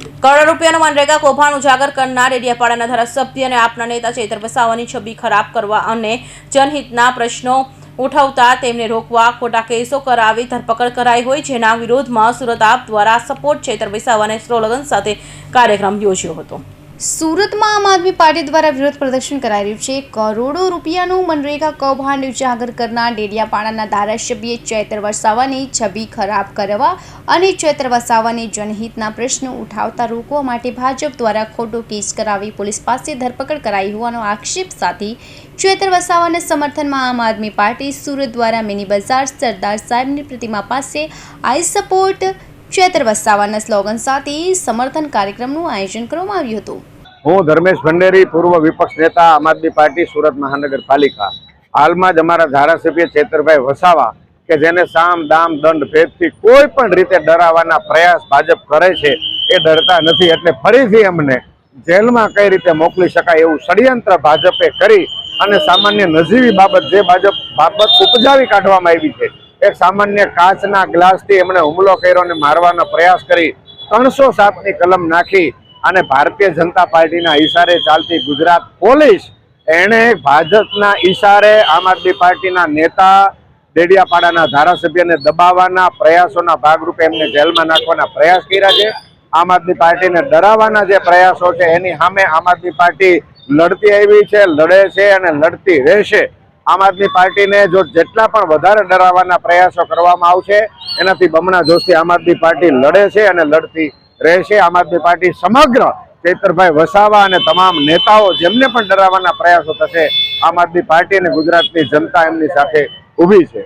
કરોડો રૂપિયાનું મનરેગા કૌભાંડ ઉજાગર કરનાર ડેડિયાપાડાના ધારાસભ્ય અને આપના નેતા ચેતર વસાવાની છબી ખરાબ કરવા અને જનહિતના પ્રશ્નો ઉઠાવતા તેમને રોકવા ખોટા કેસો કરાવી ધરપકડ કરાઈ હોય જેના વિરોધમાં સુરત આપ દ્વારા સપોર્ટ ચૈત્ર વસાવાને સ્લોગન સાથે કાર્યક્રમ યોજ્યો હતો. સુરતમાં આમ આદમી પાર્ટી દ્વારા વિરોધ પ્રદર્શન કરાઈ રહ્યું છે. કરોડો રૂપિયાનું મનરેગા કૌભાંડ ઉજાગર કરનાર ડેડિયાપાડાના ધારાસભ્ય ચૈત્ર વસાવાની છબી ખરાબ કરવા અને ચૈત્ર વસાવાને જનહિતના પ્રશ્નો ઉઠાવતા રોકવા માટે ભાજપ દ્વારા ખોટો કેસ કરાવી પોલીસ પાસે ધરપકડ કરાઈ હોવાનો આક્ષેપ સાથે ચૈત્ર વસાવાના સમર્થનમાં આમ આદમી પાર્ટી સુરત દ્વારા મિની બજાર સરદાર સાહેબની પ્રતિમા પાસે આઈ સપોર્ટ ચૈત્ર વસાવાના સ્લોગન સાથે સમર્થન કાર્યક્રમનું આયોજન કરવામાં આવ્યું હતું. હું ધર્મેશ ભંડેરી, પૂર્વ વિપક્ષ નેતા, આમ આદમી પાર્ટી, સુરત મહાનગરપાલિકા. હાલમાં જ અમારા ધારાસભ્ય ચેતરભાઈ વસાવા, કે જેને સામ, દામ, દંડ, ભેદથી કોઈ પણ રીતે ડરાવવાના પ્રયાસ ભાજપ કરે છે, એ ડરતા નથી. એટલે ફરીથી અમને જેલમાં કઈ રીતે મોકલી શકાય એવું ષડયંત્ર ભાજપે કરી અને સામાન્ય નજીવી બાબત જે ભાજપ બાબત ઉપજાવી કાઢવામાં આવી છે, એક સામાન્ય કાચના ગ્લાસથી એમણે હુમલો કર્યો અને મારવાનો પ્રયાસ કરી ત્રણસો સાતની કલમ નાખી અને ભારતીય જનતા પાર્ટીના ઈશારે ચાલતી ગુજરાત પોલીસ એણે ભાજપના ઈશારે આમ આદમી પાર્ટીના નેતા ડેડિયાપાડાના ધારાસભ્યને દબાવવાના પ્રયાસોના ભાગરૂપે એમને જેલમાં નાખવાના પ્રયાસ કર્યા છે. આમ આદમી પાર્ટીને ડરાવવાના જે પ્રયાસો છે, એની સામે આમ આદમી પાર્ટી લડતી આવી છે, લડે છે અને લડતી રહેશે. આમ આદમી પાર્ટીને જો જેટલા પણ વધારે ડરાવવાના પ્રયાસો કરવામાં આવશે, એનાથી બમણા જોશથી આમ આદમી પાર્ટી લડે છે અને લડતી રહેશે. આમ આદમી પાર્ટી સમગ્ર ચૈતરભાઈ વસાવા અને તમામ નેતાઓ જેમને પણ ડરાવવાના પ્રયાસો થશે, આમ આદમી પાર્ટી અને ગુજરાતની જનતા એમની સાથે ઊભી છે.